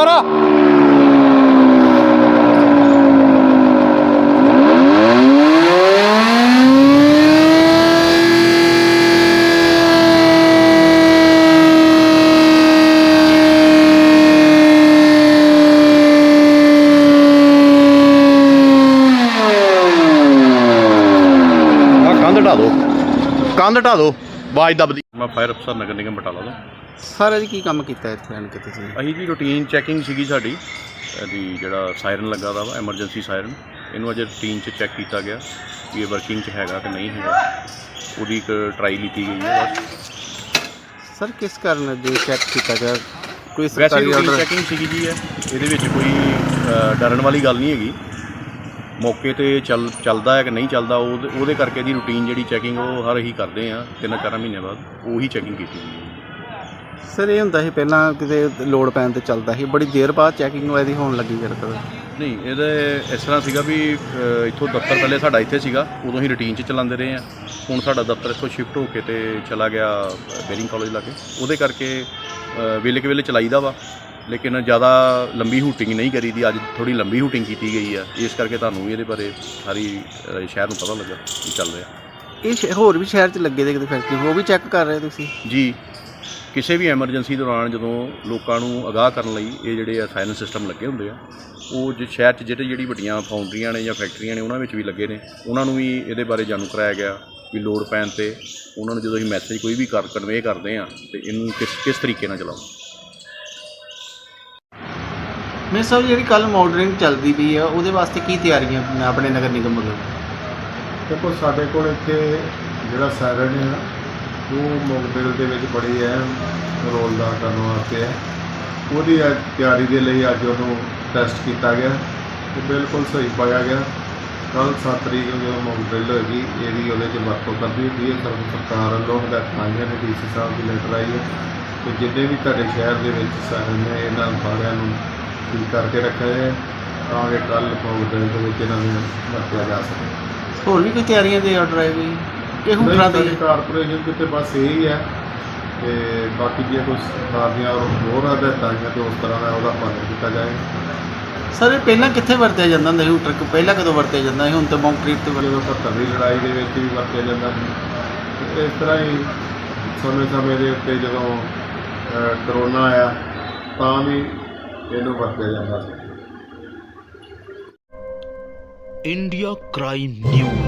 ఉన్నారా ಕಾಂದಟ ಅದು ಕಾಂದಟ ಅದು ಬಾಯ್ದ ಬದಿ ಫೈರ್ ಅಪ್ಸರ್ ನಗರ್ ನಿಗಮ ಬಿಟ್ಟಲ್ಲ ಅದು ਸਰ ਇਹ ਕੀ ਕੰਮ ਕੀਤਾ ਇੱਥੇ ਆਣ ਕੇ ਤੁਸੀਂ? ਅਸੀਂ ਜੀ ਰੂਟੀਨ ਚੈਕਿੰਗ ਸੀਗੀ ਸਾਡੀ। ਇਹਦੀ ਜਿਹੜਾ ਸਾਇਰਨ ਲੱਗਾ ਦਾ ਵਾ ਐਮਰਜੈਂਸੀ ਸਾਇਰਨ ਇਹਨੂੰ ਅਜੇ ਰੂਟੀਨ ਚ ਚੈੱਕ ਕੀਤਾ ਗਿਆ ਕਿ ਇਹ ਵਰਕਿੰਗ ਚ ਹੈਗਾ ਕਿ ਨਹੀਂ ਹੈਗਾ। ਉਹਦੀ ਇੱਕ ਟਰਾਈ ਲਿੱਤੀ ਗਈ ਹੈ। ਬਸ ਸਰ ਕਿਸ ਕਾਰਨ ਜੇ ਚੈੱਕ ਕੀਤਾ ਗਿਆ? ਕੋਈ ਵੈਸੇ ਸਰਕਾਰੀ ਰੂਟੀਨ ਆਰਡਰ ਚੈਕਿੰਗ ਸੀਗੀ ਜੀ ਇਹ। ਇਹਦੇ ਵਿੱਚ ਕੋਈ ਅ, ਡਰਨ ਵਾਲੀ ਗੱਲ ਨਹੀਂ ਹੈਗੀ। ਮੌਕੇ ਤੇ ਚੱਲ ਚੱਲਦਾ ਹੈ ਕਿ ਨਹੀਂ ਚੱਲਦਾ ਉਹਦੇ ਉਹਦੇ ਕਰਕੇ ਦੀ ਰੂਟੀਨ ਜਿਹੜੀ ਚੈਕਿੰਗ ਉਹ ਹਰ ਹੀ ਕਰਦੇ ਆ ਤਿੰਨ ਚਾਰ ਮਹੀਨੇ ਬਾਅਦ ਉਹੀ ਚੈਕਿੰਗ ਕੀਤੀ ਗਈ ਹੈ। ਸਰ ਇਹ ਹੁੰਦਾ ਸੀ ਪਹਿਲਾਂ ਕਿਤੇ ਲੋਡ ਪੈਣ ਤੇ ਚੱਲਦਾ ਸੀ। ਬੜੀ ਦੇਰ ਬਾਅਦ ਚੈਕਿੰਗ ਇਹਦੀ ਹੋਣ ਲੱਗੀ ਫਿਰ ਕਦੇ ਨਹੀਂ ਇਹਦੇ ਇਸ ਤਰ੍ਹਾਂ ਸੀਗਾ ਵੀ ਅ, ਇੱਥੋਂ ਦਫ਼ਤਰ ਪਹਿਲੇ ਸਾਡਾ ਇੱਥੇ ਸੀਗਾ। ਉਦੋਂ ਹੀ ਰੂਟੀਨ 'ਚ ਚਲਾਉਂਦੇ ਰਹੇ ਆ ਹੁਣ ਸਾਡਾ ਦਫ਼ਤਰ ਇੱਥੋਂ ਸ਼ਿਫਟ ਹੋ ਕੇ ਤੇ ਚਲਾ ਗਿਆ ਬੇਰਿੰਗ ਕਾਲਜ ਲਾਗੇ। ਉਹਦੇ ਕਰਕੇ ਅ, ਵੇਲੇ ਕੁ ਵੇਲੇ ਚਲਾਈਦਾ ਵਾ। ਲੇਕਿਨ ਜ਼ਿਆਦਾ ਲੰਬੀ ਹੂਟਿੰਗ ਨਹੀਂ ਕਰੀਦੀ। ਅੱਜ ਥੋੜੀ ਲੰਬੀ ਹੂਟਿੰਗ ਕੀਤੀ ਗਈ ਆ। ਇਸ ਕਰਕੇ ਤੁਹਾਨੂੰ ਵੀ ਇਹਦੇ ਬਾਰੇ ਸਾਰੀ ਅ, ਸ਼ਹਿਰ ਨੂੰ ਪਤਾ ਲੱਗਾ ਕੀ ਚੱਲ ਰਿਹਾ। ਇਹ ਸ਼ਹਿ- ਹੋਰ ਵੀ ਸ਼ਹਿਰ 'ਚ ਲੱਗੇ ਦੇ ਕਿਤੇ ਫੈਕਟਰੀ ਉਹ ਵੀ ਚੈੱਕ ਕਰ ਰਹੇ ਤੁਸੀਂ? ਜੀ। ਕਿਸੇ ਵੀ ਐਮਰਜੈਂਸੀ ਦੌਰਾਨ ਜਦੋਂ ਲੋਕਾਂ ਨੂੰ ਅਗਾਹ ਕਰਨ ਲਈ ਇਹ ਜਿਹੜੇ ਆ ਸਾਇਲੈਂਸ ਸਿਸਟਮ ਲੱਗੇ ਹੁੰਦੇ ਆ ਉਹ ਜੇ ਸ਼ਹਿਰ 'ਚ ਜਿਹੜੇ ਜਿਹੜੀ ਵੱਡੀਆਂ ਫਾਊਂਡਰੀਆਂ ਨੇ ਜਾਂ ਫੈਕਟਰੀਆਂ ਨੇ ਉਹਨਾਂ ਵਿੱਚ ਵੀ ਲੱਗੇ ਨੇ ਉਹਨਾਂ ਨੂੰ ਵੀ ਇਹਦੇ ਬਾਰੇ ਜਾਣੂ ਕਰਾਇਆ ਗਿਆ ਵੀ ਲੋਡ ਪੈਣ ਤੇ ਉਹਨਾਂ ਨੂੰ ਜਦੋਂ ਅਸੀਂ ਮੈਸੇਜ ਕੋਈ ਵੀ ਕਰ ਕਨਵੇ ਕਰਦੇ ਆ ਤੇ ਇਹਨੂੰ ਕਿਸ ਕਿਸ ਤਰੀਕੇ ਨਾਲ ਚਲਾਓ। ਮੈਂ ਸਰ ਜਿਹੜੀ ਕੱਲ ਮਾਡਲਿੰਗ ਚੱਲਦੀ ਪਈ ਆ ਉਹਦੇ ਵਾਸਤੇ ਕੀ ਤਿਆਰੀਆਂ ਆਪਣੇ ਨਗਰ ਨਿਗਮ ਵੱਲੋਂ? ਦੇਖੋ ਸਾਡੇ ਕੋਲ ਇੱਥੇ ਜਿਹੜਾ ਸਾਇਰਨ ਹੈ ਉਹ ਮੋਕਟੇਲ ਦੇ ਵਿੱਚ ਬੜੀ ਅਹਿਮ ਰੋਲ ਦਾ ਕਰਨ ਵਾਸਤੇ ਹੈ। ਉਹਦੀ ਅੱਜ ਤਿਆਰੀ ਦੇ ਲਈ ਅੱਜ ਉਹਨੂੰ ਟੈਸਟ ਕੀਤਾ ਗਿਆ ਤੇ ਬਿਲਕੁਲ ਸਹੀ ਪਾਇਆ ਗਿਆ। ਕੱਲ 7 ਤਰੀਕ ਨੂੰ ਜਦੋਂ ਮੋਕਟੇਲ ਹੋਏਗੀ, ਇਹਦੀ ਉਹਦੇ 'ਚ ਵਰਤੋਂ ਕਰਦੀ ਹੁੰਦੀ ਹੈ। ਸਰਵ ਸਰਕਾਰ ਵੱਲੋਂ ਹਦਾਇਤਾਂ ਆਈਆਂ ਨੇ ਡੀਸੀ ਸਾਹਿਬ ਦੀ ਲੈਟਰ ਆਈ ਹੈ ਤੇ ਜਿੰਨੇ ਵੀ ਤੁਹਾਡੇ ਸ਼ਹਿਰ ਦੇ ਵਿੱਚ ਸਾਇਰਨ ਨੇ, ਇਹਨਾਂ ਸਾਰਿਆਂ ਨੂੰ ਠੀਕ ਕਰਕੇ ਰੱਖਿਆ ਹੈ ਤਾਂ ਕਿ ਕੱਲ ਮੋਕਟੇਲ ਦੇ ਵਿੱਚ ਇਹਨਾਂ ਨੂੰ ਵਰਤਿਆ ਜਾ ਸਕੇ। ਹੋਰ ਵੀ ਕੋਈ ਤਿਆਰੀਆਂ ਦੇ ਆਰਡਰ ਆਏ ਕੋਈ? ਇਹੋ ਤਰ੍ਹਾਂ ਦੀ। ਕਾਰਪੋਰੇਸ਼ਨ ਕਿਤੇ ਬਸ ਇਹ ਹੀ ਹੈ ਤੇ ਬਾਕੀ ਜੇ ਕੋਈ ਸਰਕਾਰ ਦੀਆਂ ਹੋਰ ਹਦਾਇਤਾਂ ਜਾਂ ਉਸ ਤਰ੍ਹਾਂ ਦਾ ਉਹਦਾ ਪਾਲਣ ਕੀਤਾ ਜਾਏ। ਸਰ ਇਹ ਪਹਿਲਾਂ ਕਿੱਥੇ ਵਰਤਿਆ ਜਾਂਦਾ ਹੁੰਦਾ ਸੀ ਉਹ ਟਰੱਕ ਪਹਿਲਾਂ ਕਦੋਂ ਵਰਤਿਆ ਜਾਂਦਾ ਸੀ? ਹੁਣ ਤਾਂ ਕੰਕਰੀਟ ਤੇ ਵਰਤਿਆ ਜਾਂਦਾ। ਦੀ ਲੜਾਈ ਦੇ ਵਿੱਚ ਵੀ ਵਰਤਿਆ ਜਾਂਦਾ ਸੀ। ਇਸ ਤਰ੍ਹਾਂ ਹੀ ਸਮੇਂ ਸਮੇਂ ਦੇ ਉੱਤੇ ਜਦੋਂ ਕਰੋਨਾ ਆਇਆ ਤਾਂ ਵੀ ਇਹਨੂੰ ਵਰਤਿਆ ਜਾਂਦਾ ਸੀ। India crime news.